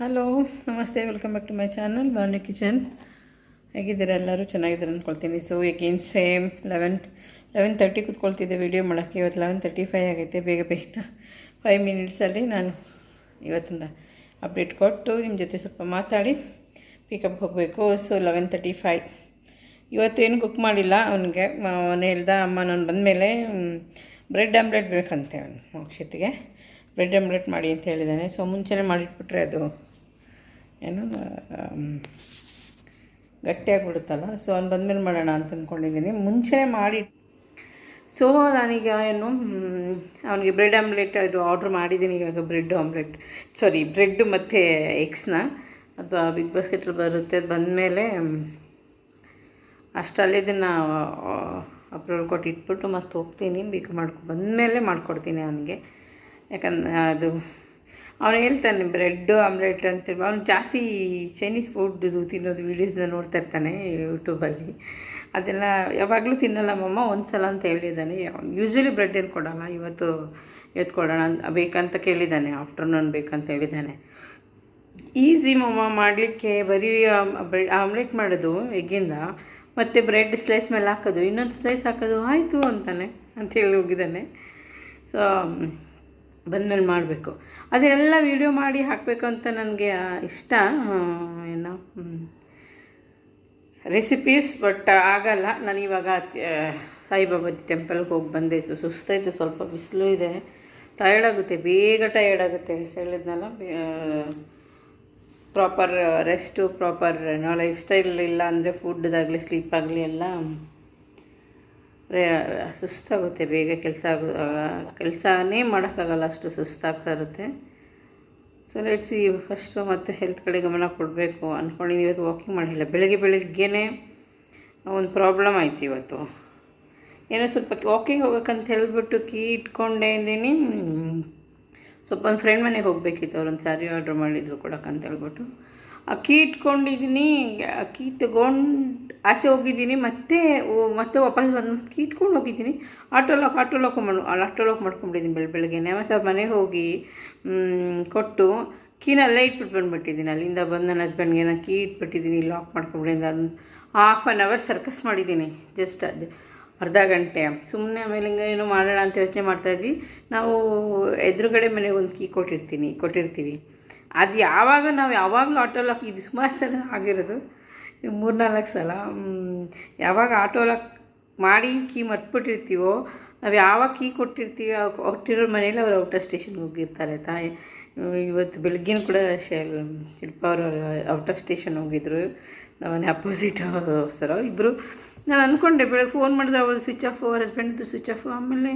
Hello ನಮಸ್ತೆ welcome back to my channel Barney kitchen ಹೇಗಿದ್ದೀರಾ ಎಲ್ಲರೂ? ಚೆನ್ನಾಗಿದ್ದಾರೆ ಅಂದ್ಕೊಳ್ತೀನಿ ಸೊ ಈಗೇನು ಸೇಮ್ ಲೆವೆನ್ ಲೆವೆನ್ ತರ್ಟಿ ಕೂತ್ಕೊಳ್ತಿದ್ದೆ ವೀಡಿಯೋ ಮಾಡೋಕ್ಕೆ. ಇವತ್ತು ಲೆವೆನ್ ತರ್ಟಿ ಫೈವ್ ಆಗೈತೆ, ಬೇಗ ಬೇಗ. ಫೈವ್ ಮಿನಿಟ್ಸಲ್ಲಿ ನಾನು ಇವತ್ತಿಂದ ಅಪ್ಡೇಟ್ ಕೊಟ್ಟು ನಿಮ್ಮ ಜೊತೆ ಸ್ವಲ್ಪ ಮಾತಾಡಿ ಪಿಕಪ್ಗೆ ಹೋಗಬೇಕು. ಸೊ ಲೆವೆನ್ ತರ್ಟಿ ಫೈವ್ ಇವತ್ತೇನು ಕುಕ್ ಮಾಡಿಲ್ಲ. ಅವನಿಗೆ ಅವನು ಹೇಳ್ದ ಅಮ್ಮ, ನಾನು ಬಂದಮೇಲೆ ಬ್ರೆಡ್ ಆಮ್ಲೆಟ್ ಬೇಕಂತೆ ಅವನು ಮೋಕ್ಷಿತ್ಗೆ. ಬ್ರೆಡ್ ಆಮ್ಲೆಟ್ ಮಾಡಿ ಅಂತ ಹೇಳಿದ್ದಾನೆ. ಸೊ ಮುಂಚೆನೇ ಮಾಡಿಟ್ಬಿಟ್ರೆ ಅದು ಏನು ಗಟ್ಟಿಯಾಗಿ ಬಿಡುತ್ತಲ್ಲ ಸೊ ಅವ್ನು ಬಂದಮೇಲೆ ಮಾಡೋಣ ಅಂತ ಅಂದ್ಕೊಂಡಿದ್ದೀನಿ ಮುಂಚೆನೇ ಮಾಡಿ ಸೊ ನನಗೆ ಏನು ಅವನಿಗೆ ಬ್ರೆಡ್ ಆಮ್ಲೆಟ್ ಇದು ಆರ್ಡ್ರ್ ಮಾಡಿದ್ದೀನಿ ಇವಾಗ ಬ್ರೆಡ್ ಆಮ್ಲೆಟ್ ಸಾರಿ ಬ್ರೆಡ್ ಮತ್ತು ಎಗ್ಸ್ನ ಅದು ಬಿಗ್ ಬಾಸ್ಕೆಟಲ್ಲಿ ಬರುತ್ತೆ. ಅದು ಬಂದಮೇಲೆ ಅಷ್ಟರಲ್ಲಿ ಇದನ್ನು ಅಪ್ರೂವಲ್ ಕೊಟ್ಟು ಇಟ್ಬಿಟ್ಟು ಮತ್ತೆ ಹೋಗ್ತೀನಿ. ಬೇಕು ಮಾಡ್ಕೊ ಬಂದಮೇಲೆ ಮಾಡಿಕೊಡ್ತೀನಿ ಅವನಿಗೆ. ಯಾಕಂದ್ರೆ ಅದು ಅವನು ಹೇಳ್ತಾನೆ, ಬ್ರೆಡ್, ಆಮ್ಲೆಟ್ ಅಂತೇಳಿ ಅವನು ಜಾಸ್ತಿ ಚೈನೀಸ್ ಫುಡ್ದು ತಿನ್ನೋದು ವೀಡಿಯೋಸ್ನ ನೋಡ್ತಾ ಇರ್ತಾನೆ ಯೂಟ್ಯೂಬಲ್ಲಿ ಅದೆಲ್ಲ ಯಾವಾಗಲೂ ತಿನ್ನಲ್ಲ ಮಮ್ಮ ಒಂದು ಸಲ ಅಂತ ಹೇಳಿದ್ದಾನೆ. ಯೂಶ್ವಲಿ ಬ್ರೆಡ್ ಏನು ಕೊಡೋಲ್ಲ, ಇವತ್ತು ಇವತ್ತು ಕೊಡೋಣ ಅಂತ ಬೇಕಂತ ಕೇಳಿದ್ದಾನೆ, ಆಫ್ಟರ್ನೂನ್ ಬೇಕಂತ ಹೇಳಿದ್ದಾನೆ. ಈಸಿ ಮಮ್ಮ ಮಾಡಲಿಕ್ಕೆ ಬರೀ ಬ್ರೆಡ್, ಆಮ್ಲೆಟ್ ಮಾಡೋದು, ಎಗ್ಗಿಂದ, ಮತ್ತು ಬ್ರೆಡ್ ಸ್ಲೈಸ್ ಮೇಲೆ ಹಾಕೋದು, ಇನ್ನೊಂದು ಸ್ಲೈಸ್ ಹಾಕೋದು, ಆಯಿತು ಅಂತಾನೆ ಅಂತೇಳಿ ಹೋಗಿದ್ದಾನೆ. ಸೊ ಬಂದಮೇಲೆ ಮಾಡಬೇಕು. ಅದೆಲ್ಲ ವೀಡಿಯೋ ಮಾಡಿ ಹಾಕಬೇಕು ಅಂತ ನನಗೆ ಇಷ್ಟ. ಏನು ರೆಸಿಪೀಸ್ ಬಟ್ ಆಗಲ್ಲ. ನಾನು ಇವಾಗ ಸಾಯಿಬಾಬಾಜಿ ಸಾಯಿಬಾಬಾ ಟೆಂಪಲ್ಗೆ ಹೋಗಿ ಬಂದೆ. ಸೊ ಸುಸ್ತಾಯಿತು ಸ್ವಲ್ಪ ಬಿಸಿಲು ಇದೆ. ಟಯರ್ಡ್ ಆಗುತ್ತೆ. ಬೇಗ ಟಯರ್ಡ್ ಆಗುತ್ತೆ. ಹೇಳಿದ್ನಲ್ಲ ಪ್ರಾಪರ್ ರೆಸ್ಟು ಪ್ರಾಪರ್ ನಾಳೆ ಲೈಫ್ ಸ್ಟೈಲ್ ಅಂದರೆ ಫುಡ್ದಾಗಲಿ ಸ್ಲೀಪ್ ಆಗಲಿ ಎಲ್ಲ. ಸುಸ್ತಾಗುತ್ತೆ, ಬೇಗ ಕೆಲಸ ಆಗೋ ಕೆಲಸನೇ ಮಾಡೋಕ್ಕಾಗಲ್ಲ, ಅಷ್ಟು ಸುಸ್ತಾಗ್ತಾ ಇರುತ್ತೆ. ಸೊ ಲೆಟ್ಸ್ ಈ ಫಸ್ಟು ಮತ್ತು ಹೆಲ್ತ್ ಕಡೆ ಗಮನ ಕೊಡಬೇಕು. ಅಂದ್ಕೊಂಡಿದ್ದೀನಿ ಇವತ್ತು ವಾಕಿಂಗ್ ಮಾಡಿಲ್ಲ ಬೆಳಗ್ಗೆ ಬೆಳಗ್ಗೆನೇ ಒಂದು ಪ್ರಾಬ್ಲಮ್ ಆಯ್ತು ಇವತ್ತು. ಏನೋ ಸ್ವಲ್ಪ ವಾಕಿಂಗ್ ಹೋಗೋಕ್ಕಂತ ಹೇಳ್ಬಿಟ್ಟು ಕೀ ಇಟ್ಕೊಂಡೇ ಇದ್ದೀನಿ. ಸ್ವಲ್ಪ ಒಂದು ಫ್ರೆಂಡ್ ಮನೆಗೆ ಹೋಗಬೇಕಿತ್ತು, ಅವ್ರೊಂದು ಸ್ಯಾರಿ ಆರ್ಡ್ರ್ ಮಾಡಿದ್ರು ಕೊಡೋಕ್ಕಂತ ಹೇಳ್ಬಿಟ್ಟು. ಆ ಕೀ ಇಟ್ಕೊಂಡಿದ್ದೀನಿ ಆ ಕೀ ತಗೊಂಡು ಆಚೆ ಹೋಗಿದ್ದೀನಿ, ಮತ್ತೆ ಮತ್ತೆ ವಾಪಸ್ ಬಂದು ಕೀಟ್ಕೊಂಡು ಹೋಗಿದ್ದೀನಿ. ಆಟೋ ಲಾಕ್ ಆಟೋ ಲಾಕ್ ಮಾಡು ಆಟೋ ಲಾಕ್ ಮಾಡ್ಕೊಂಡಿದ್ದೀನಿ ಬೆಳ, ಬೆಳಗ್ಗೆನೆ. ಮತ್ತು ಅವ್ರ ಮನೆಗೆ ಹೋಗಿ ಕೊಟ್ಟು ಕೀನಲ್ಲೇ ಇಟ್ಬಿಟ್ಟು ಬಂದುಬಿಟ್ಟಿದ್ದೀನಿ. ಅಲ್ಲಿಂದ ಬಂದು ನನ್ನ ಹಸ್ಬೆಂಡ್ಗೆ ನಾನು ಕೀ ಇಟ್ಬಿಟ್ಟಿದ್ದೀನಿ ಲಾಕ್ ಮಾಡ್ಕೊಂಬಿಟ್ಟಿದ್ದೀನಿ ಅದನ್ನು ಹಾಫ್ ಆನ್ ಅವರ್ ಸರ್ಕಸ್ ಮಾಡಿದ್ದೀನಿ. ಜಸ್ಟ್ ಅದು ಅರ್ಧ ಗಂಟೆ. ಸುಮ್ಮನೆ ಆಮೇಲೆ ಹಿಂಗೆ ಏನೋ ಮಾಡೋಣ ಅಂತ ಯೋಚನೆ ಮಾಡ್ತಾಯಿದ್ವಿ ನಾವು ಎದುರುಗಡೆ ಮನೆಗೆ ಒಂದು ಕೀ ಕೊಟ್ಟಿರ್ತೀನಿ, ಕೊಟ್ಟಿರ್ತೀವಿ. ಅದು ಯಾವಾಗ ನಾವು ಯಾವಾಗಲೂ ಆಟೋ ಲಾಕ್ ಇದು ಸುಮಾರು ಸಲ ಆಗಿರೋದು. ಮೂರ್ನಾಲ್ಕು ಸಲ ಯಾವಾಗ ಆಟೋಲ ಮಾಡಿ ಕೀ ಮರ್ತ್ಬಿಟ್ಟಿರ್ತೀವೋ, ನಾವು ಯಾವಾಗ ಕೀ ಕೊಟ್ಟಿರ್ತೀವಿ ಕೊಟ್ಟಿರೋ ಮನೇಲಿ ಅವ್ರು ಔಟ್ ಆಫ್ ಸ್ಟೇಷನ್ಗೆ ಹೋಗಿರ್ತಾರೆ, ತಾಯಿ. ಇವತ್ತು ಬೆಳಗ್ಗೆನೂ ಕೂಡ ಶಿಲ್ಪ ಅವರು ಔಟ್ ಆಫ್ ಸ್ಟೇಷನ್ ಹೋಗಿದ್ರು. ನಮ್ಮನೆ ಅಪೋಸಿಟ್ ಸರ ಇಬ್ಬರು ನಾನು ಅಂದ್ಕೊಂಡೆ ಬೆಳಗ್ಗೆ ಫೋನ್ ಮಾಡಿದ್ರೆ ಅವಳು ಸ್ವಿಚ್ ಆಫ್ ಅವ್ರ ಹಸ್ಬೆಂಡ್ದು ಸ್ವಿಚ್ ಆಫ್ ಆಮೇಲೆ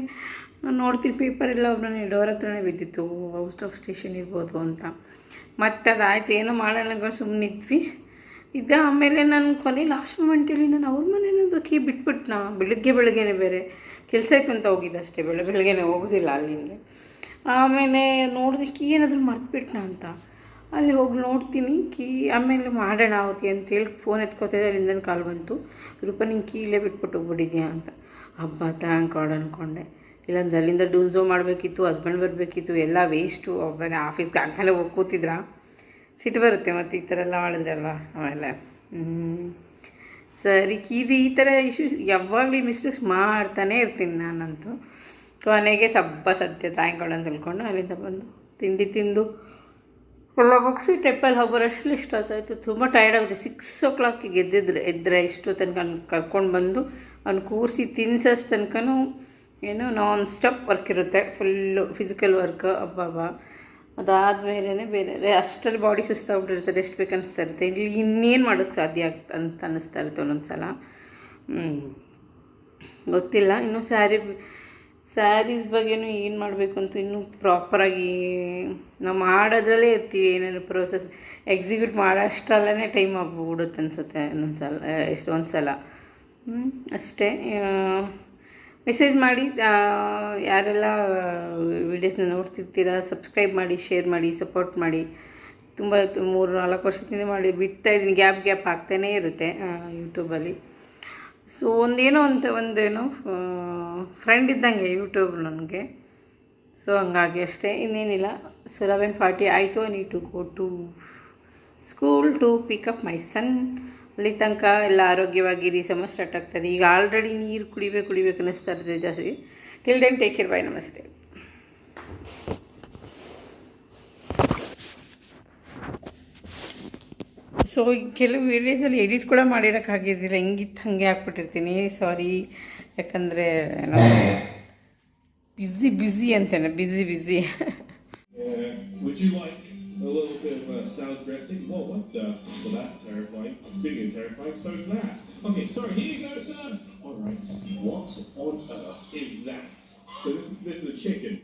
ನಾನು ನೋಡ್ತೀನಿ ಪೇಪರ್ ಎಲ್ಲ ನನಗೆ ಡೋರ್ ಹತ್ರನೇ ಬಿದ್ದಿತ್ತು. ಔಟ್ ಆಫ್ ಸ್ಟೇಷನ್ ಇರ್ಬೋದು ಅಂತ. ಮತ್ತೆ ಅದಾಯ್ತು ಏನೋ ಮಾಡೋಣ ಸುಮ್ಮನೆ ಇದ್ದ ಆಮೇಲೆ ನಾನು ಕೊನೆ ಲಾಸ್ಟ್ ಮೂಮೆಂಟಲ್ಲಿ ನಾನು ಅವ್ರ ಮನೇನದು ಕೀ ಬಿಟ್ಬಿಟ್ನಾ? ಬೆಳಗ್ಗೆ ಬೆಳಗ್ಗೆನೆ ಬೇರೆ ಕೆಲಸ ಇತ್ತು ಅಂತ ಹೋಗಿದ್ದೆ ಅಷ್ಟೇ ಬೆಳ ಬೆಳಗ್ಗೆನೆ ಹೋಗೋದಿಲ್ಲ ಅಲ್ಲಿಂದ ಆಮೇಲೆ ನೋಡಿದ್ರೆ ಕೀ ಏನಾದರೂ ಮರ್ತ್ಬಿಟ್ನಾ ಅಂತ. ಅಲ್ಲಿ ಹೋಗಿ ನೋಡ್ತೀನಿ. ಕೀ ಆಮೇಲೆ ಮಾಡೋಣ ಅವ್ರಿಗೆ ಅಂತೇಳಿ ಫೋನ್ ಎತ್ಕೋತಿದ್ದೆ ಅಲ್ಲಿಂದ ಕಾಲ್ ಬಂತು. ರೂಪ ನಿಂಗೆ ಕೀಲೇ ಬಿಟ್ಬಿಟ್ಟು ಹೋಗ್ಬಿಟ್ಟಿದ್ಯಾ ಅಂತ. ಹಬ್ಬ ಥ್ಯಾಂಕ್ ಗಾಡ್ ಅಂದ್ಕೊಂಡೆ ಇಲ್ಲಾಂದ್ರೆ ಅಲ್ಲಿಂದ ಡೂನ್ಸೋ ಮಾಡಬೇಕಿತ್ತು ಹಸ್ಬೆಂಡ್ ಬರಬೇಕಿತ್ತು, ಎಲ್ಲ ವೇಸ್ಟು ಒಬ್ಬನೇ ಆಫೀಸ್ಗೆ ಹಾಕಲೇ ಹೋಗಿ ಕೂತಿದ್ರಾ? ಸಿಟ್ಟು ಬರುತ್ತೆ ಮತ್ತು ಈ ಥರ ಎಲ್ಲ ಮಾಡಿದ್ರಲ್ವ? ಆಮೇಲೆ, ಹ್ಮ್. ಸರಿ, ಇದು ಈ ಥರ ಇಶ್ಯೂಸ್ ಯಾವಾಗಲೂ ಮಿಸ್ಟೇಕ್ಸ್ ಮಾಡ್ತಾನೆ ಇರ್ತೀನಿ ನಾನಂತೂ. ಕೊನೆಗೆ ಸಬ್ಬ ಸತ್ಯ ಅಂತ ತಿಳ್ಕೊಂಡು ಅಲ್ಲಿಂದ ಬಂದು ತಿಂಡಿ ತಿಂದು. ಎಲ್ಲ ಮುಗಿಸಿ ಟೆಂಪಲ್ ಇಷ್ಟ ಆಗ್ತಾಯಿತ್ತು ತುಂಬ ಟೈರ್ಡ್ ಆಗುತ್ತೆ. ಸಿಕ್ಸ್ ಓ ಕ್ಲಾಕಿಗೆ ಎದ್ದಿದ್ರೆ ಎದ್ದರೆ ಇಷ್ಟು ತನಕ ಕರ್ಕೊಂಡು ಬಂದು ಅವ್ನು ಕೂರಿಸಿ ತಿನ್ಸೋಷ್ಟು ತನಕನೂ, ಏನು ನಾನ್ ಸ್ಟಾಪ್ ವರ್ಕ್ ಇರುತ್ತೆ. ಫುಲ್ಲು ಫಿಸಿಕಲ್ ವರ್ಕ್ ಅಬ್ಬಬ್ಬ. ಅದಾದಮೇಲೆ ಬೇರೆ ಅಷ್ಟರಲ್ಲಿ ಬಾಡಿ ಸುಸ್ತಾಗ್ಬಿಟ್ಟಿರ್ತದೆ ರೆಸ್ಟ್ ಬೇಕು ಅನಿಸ್ತಾ ಇರುತ್ತೆ. ಇಲ್ಲಿ ಇನ್ನೇನು ಮಾಡೋಕ್ಕೆ ಸಾಧ್ಯ ಆಗ್ತ ಅಂತ ಅನ್ನಿಸ್ತಾ ಇರುತ್ತೆ ಒಂದೊಂದು ಸಲ ಗೊತ್ತಿಲ್ಲ, ಇನ್ನೂ ಸ್ಯಾರಿ ಸ್ಯಾರೀಸ್ ಬಗ್ಗೆನೂ ಏನು ಮಾಡಬೇಕು ಅಂತ ಇನ್ನೂ ಪ್ರಾಪರಾಗಿ ನಾವು ಮಾಡೋದ್ರಲ್ಲೇ ಇರ್ತೀವಿ, ಏನೇನು ಪ್ರೋಸೆಸ್ ಎಕ್ಸಿಕ್ಯೂಟ್ ಮಾಡೋ ಅಷ್ಟರಲ್ಲೇ ಟೈಮ್ ಆಗ್ಬಿಡುತ್ತೆ ಅನಿಸುತ್ತೆ ಒಂದೊಂದು ಸಲ ಎಷ್ಟೊಂದು ಸಲ ಅಷ್ಟೇ. ಮೆಸೇಜ್ ಮಾಡಿ ಯಾರೆಲ್ಲ ವೀಡಿಯೋಸ್ನ ನೋಡ್ತಿರ್ತೀರ ಸಬ್ಸ್ಕ್ರೈಬ್ ಮಾಡಿ ಶೇರ್ ಮಾಡಿ ಸಪೋರ್ಟ್ ಮಾಡಿ. ತುಂಬ, ಮೂರು, ನಾಲ್ಕು ವರ್ಷದಿಂದ ಮಾಡಿ, ಬಿಡ್ತಾ ಇದ್ದೀನಿ. ಗ್ಯಾಪ್ ಗ್ಯಾಪ್ ಆಗ್ತಾನೇ ಇರುತ್ತೆ ಯೂಟ್ಯೂಬಲ್ಲಿ ಸೊ ಒಂದೇನೋ ಅಂತ, ಒಂದೇನೋ ಫ್ರೆಂಡ್ ಇದ್ದಂಗೆ ಯೂಟ್ಯೂಬ್ ನನಗೆ. ಸೊ ಹಂಗಾಗಿ ಅಷ್ಟೇ, ಇನ್ನೇನಿಲ್ಲ. ಸೊ ಲೆವೆನ್ ಫಾರ್ಟಿ ಆಯಿತು need to go to school to pick up my son ಅಲ್ಲಿ ತನಕ ಎಲ್ಲ ಆರೋಗ್ಯವಾಗಿರಿ ಸಮ ಸ್ಟಾರ್ಟ್ ಆಗ್ತದೆ. ಈಗ ಆಲ್ರೆಡಿ ನೀರು ಕುಡಿಬೇಕು ಕುಡಿಬೇಕು ಅನ್ನಿಸ್ತಾ ಇರ್ತದೆ ಜಾಸ್ತಿ. Till then take care bye ನಮಸ್ತೆ. ಸೊ ಕೆಲವು ವೀಡಿಯೋಸಲ್ಲಿ ಎಡಿಟ್ ಕೂಡ ಮಾಡಿರೋಕ್ಕಾಗಿದ್ದಿಲ್ಲ ಹೆಂಗಿತ್ತು ಹಾಗೆ ಹಾಕ್ಬಿಟ್ಟಿರ್ತೀನಿ ಸಾರಿ ಯಾಕಂದರೆ ಬ್ಯುಸಿ ಬ್ಯುಸಿ ಅಂತೇನೆ. Busy busy A little bit of uh, salad dressing? Whoa, what the? Well, that's terrifying. Speaking of terrifying, so is that. Okay, sorry, here you go, sir. All right. What on earth is that? So this, this is a chicken.